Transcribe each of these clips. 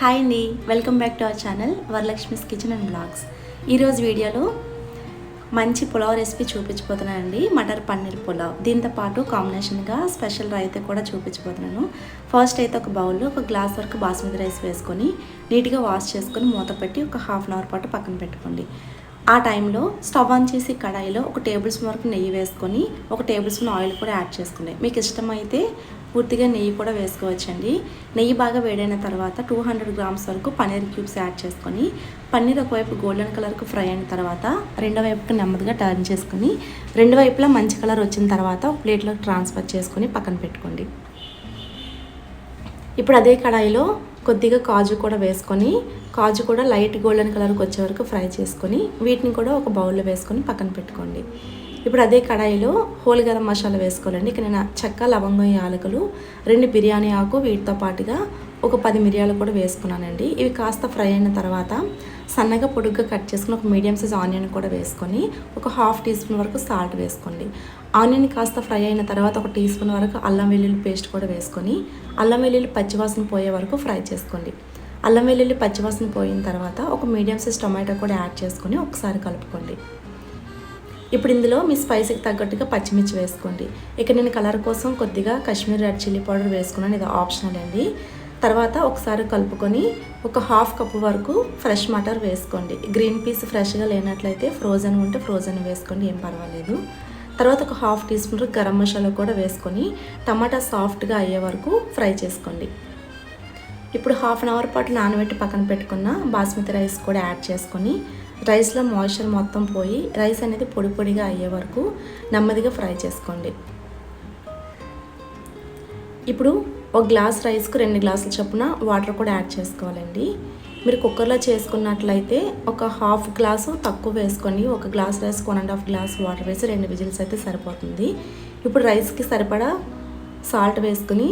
Hi అండి. Welcome back to our channel Varalakshmi's kitchen and blogs. ఈరోజు వీడియోలో మంచి పులావ్ రెసిపీ చూపించబోతున్నానండి. మటర్ పన్నీర్ పులావ్. దీంతో పాటు కాంబినేషన్గా స్పెషల్ రైతే కూడా చూపించబోతున్నాను. ఫస్ట్ అయితే ఒక బౌల్లో ఒక గ్లాస్ వరకు బాస్మతి రైస్ వేసుకొని నీట్గా వాష్ చేసుకొని మూత పెట్టి ఒక హాఫ్ అన్ అవర్ పాటు పక్కన పెట్టుకోండి. ఆ టైంలో స్టవ్ ఆన్ చేసి కడాయిలో ఒక టేబుల్ స్పూన్ వరకు నెయ్యి వేసుకొని ఒక టేబుల్ స్పూన్ ఆయిల్ కూడా యాడ్ చేసుకోండి మీకు ఇష్టమైతే పూర్తిగా నెయ్యి కూడా వేసుకోవచ్చండి. నెయ్యి బాగా వేడైన తర్వాత టూ హండ్రెడ్ గ్రామ్స్ వరకు పన్నీర్ క్యూబ్స్ యాడ్ చేసుకొని పన్నీర్ ఒకవైపు గోల్డెన్ కలర్కు ఫ్రై అయిన తర్వాత రెండో వైపుకి నెమ్మదిగా టర్న్ చేసుకొని రెండు వైపులా మంచి కలర్ వచ్చిన తర్వాత ప్లేట్లో ట్రాన్స్ఫర్ చేసుకొని పక్కన పెట్టుకోండి. ఇప్పుడు అదే కడాయిలో కొద్దిగా కాజు కూడా వేసుకొని కాజు కూడా లైట్ గోల్డెన్ కలర్కి వచ్చే వరకు ఫ్రై చేసుకొని వీటిని కూడా ఒక బౌల్లో వేసుకొని పక్కన పెట్టుకోండి. ఇప్పుడు అదే కడాయిలో హోల్ గరం మసాలా వేసుకోవాలండి. ఇక్కడ నేను చెక్క లవంగం యాలకులు రెండు బిర్యానీ ఆకు వీటితో పాటుగా ఒక పది మిరియాలు కూడా వేసుకున్నానండి. ఇవి కాస్త ఫ్రై అయిన తర్వాత సన్నగా పొడుగ్గా కట్ చేసుకుని ఒక మీడియం సైజ్ ఆనియన్ కూడా వేసుకొని ఒక హాఫ్ టీ స్పూన్ వరకు సాల్ట్ వేసుకోండి. ఆనియన్ కాస్త ఫ్రై అయిన తర్వాత ఒక టీ స్పూన్ వరకు అల్లం వెల్లుల్లి పేస్ట్ కూడా వేసుకొని అల్లం వెల్లుల్లి పచ్చివాసన పోయే వరకు ఫ్రై చేసుకోండి. అల్లం వెల్లుల్లి పచ్చివాసన పోయిన తర్వాత ఒక మీడియం సైజ్ టొమాటో కూడా యాడ్ చేసుకొని ఒకసారి కలుపుకోండి. ఇప్పుడు ఇందులో మీ స్పైసీకి తగ్గట్టుగా పచ్చిమిర్చి వేసుకోండి. ఇక నేను కలర్ కోసం కొద్దిగా కాశ్మీర్ రెడ్ చిల్లీ పౌడర్ వేసుకున్నాను. ఇది ఆప్షనల్ అండి. తర్వాత ఒకసారి కలుపుకొని ఒక హాఫ్ కప్ వరకు ఫ్రెష్ మటర్ వేసుకోండి. గ్రీన్ పీస్ ఫ్రెష్గా లేనట్లయితే ఫ్రోజన్ ఉంటే ఫ్రోజన్ వేసుకోండి ఏం పర్వాలేదు. తర్వాత ఒక half teaspoon garam masala కూడా వేసుకొని టమాటా సాఫ్ట్గా అయ్యే వరకు ఫ్రై చేసుకోండి. ఇప్పుడు హాఫ్ అన్ అవర్ పాటు నానబెట్టి పక్కన పెట్టుకున్న బాస్మతి రైస్ కూడా యాడ్ చేసుకొని రైస్లో మాయిశ్చర్ మొత్తం పోయి రైస్ అనేది పొడి పొడిగా అయ్యే వరకు నెమ్మదిగా ఫ్రై చేసుకోండి. ఇప్పుడు ఒక గ్లాస్ రైస్కు రెండు గ్లాసుల చొప్పున వాటర్ కూడా యాడ్ చేసుకోవాలండి. మీరు కుక్కర్లో చేసుకున్నట్లయితే ఒక హాఫ్ గ్లాసు తక్కువ వేసుకొని ఒక glass rice one and half glass water వేసి రెండు విజిల్స్ అయితే సరిపోతుంది. ఇప్పుడు రైస్కి సరిపడా సాల్ట్ వేసుకుని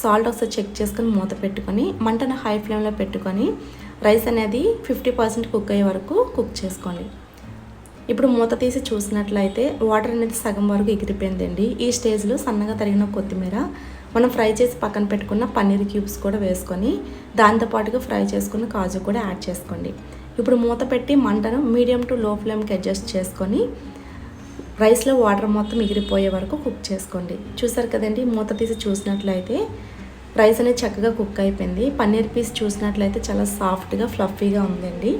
సాల్ట్ ఒకసారి చెక్ చేసుకొని మూత పెట్టుకొని మంటను హై ఫ్లేమ్లో పెట్టుకొని రైస్ అనేది ఫిఫ్టీ పర్సెంట్ కుక్ అయ్యే వరకు కుక్ చేసుకోండి ఇప్పుడు మూత తీసి చూసినట్లయితే వాటర్ అనేది సగం వరకు ఎగిరిపోయిందండి. ఈ స్టేజ్లో సన్నగా తరిగిన కొత్తిమీర మనం ఫ్రై చేసి పక్కన పెట్టుకున్న పన్నీర్ క్యూబ్స్ కూడా వేసుకొని దాంతోపాటుగా ఫ్రై చేసుకున్న కాజు కూడా యాడ్ చేసుకోండి. ఇప్పుడు మూత పెట్టి మంటను మీడియం టు లో ఫ్లేమ్కి అడ్జస్ట్ చేసుకొని రైస్లో వాటర్ మొత్తం ఎగిరిపోయే వరకు కుక్ చేసుకోండి. చూసారు కదండి మూత తీసి చూసినట్లయితే రైస్ అనేది చక్కగా కుక్ అయిపోయింది. పన్నీర్ పీస్ చూసినట్లయితే చాలా సాఫ్ట్గా ఫ్లఫీగా ఉందండి.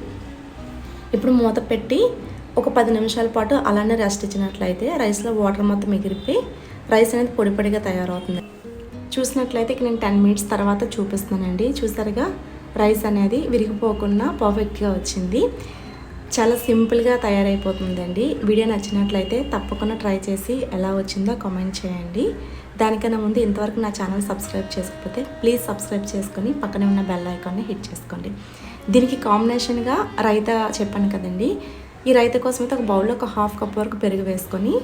ఇప్పుడు మూత పెట్టి ఒక పది నిమిషాల పాటు అలానే రెస్ట్ ఇచ్చినట్లయితే రైస్లో వాటర్ మొత్తం ఎగిరిపి రైస్ అనేది పొడి పొడిగా తయారవుతుంది. చూసినట్లయితే ఇక నేను టెన్ మినిట్స్ తర్వాత చూపిస్తానండి చూసారుగా? రైస్ అనేది విరిగిపోకుండా పర్ఫెక్ట్గా వచ్చింది. చాలా సింపుల్గా తయారైపోతుందండి. వీడియో నచ్చినట్లయితే తప్పకుండా ట్రై చేసి ఎలా వచ్చిందో కామెంట్ చేయండి. దానికన్నా ముందు ఇంతవరకు నా ఛానల్ సబ్స్క్రైబ్ చేసుకపోతే ప్లీజ్ సబ్స్క్రైబ్ చేసుకొని పక్కనే ఉన్న బెల్ ఐకాన్ని హిట్ చేసుకోండి. దీనికి కాంబినేషన్గా రైతా చెప్పాను కదండి. ఈ రైత కోసం అయితే ఒక బౌల్లో ఒక హాఫ్ కప్ వరకు పెరుగు వేసుకొని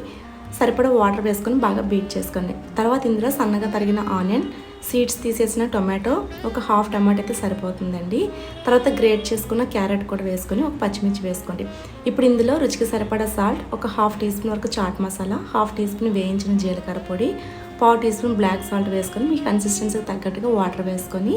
సరిపడా వాటర్ వేసుకొని బాగా బీట్ చేసుకోండి. తర్వాత ఇందులో సన్నగా తరిగిన ఆనియన్ సీడ్స్ తీసేసిన టొమాటో ఒక హాఫ్ టమాటో అయితే సరిపోతుందండి. తర్వాత గ్రేట్ చేసుకున్న క్యారెట్ కూడా వేసుకొని ఒక పచ్చిమిర్చి వేసుకోండి. ఇప్పుడు ఇందులో రుచికి సరిపడా సాల్ట్ ఒక హాఫ్ టీ స్పూన్ వరకు chaat masala half teaspoon వేయించిన జీలకర్ర పొడి పావు టీ స్పూన్ బ్లాక్ సాల్ట్ వేసుకొని మీ కన్సిస్టెన్సీకి తగ్గట్టుగా వాటర్ వేసుకొని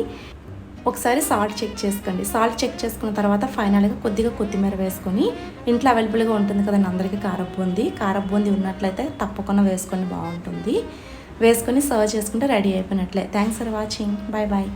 ఒకసారి సాల్ట్ చెక్ చేసుకోండి. సాల్ట్ చెక్ చేసుకున్న తర్వాత ఫైనల్గా కొద్దిగా కొత్తిమీర వేసుకొని ఇంట్లో అవైలబుల్గా ఉంటుంది కదండి అందరికీ కారబూంది కారబూంది ఉన్నట్లయితే తప్పకుండా వేసుకొని బాగుంటుంది. వేసుకొని సర్వ్ చేసుకుంటే ready అయిపోయినట్లే. Thanks for watching bye bye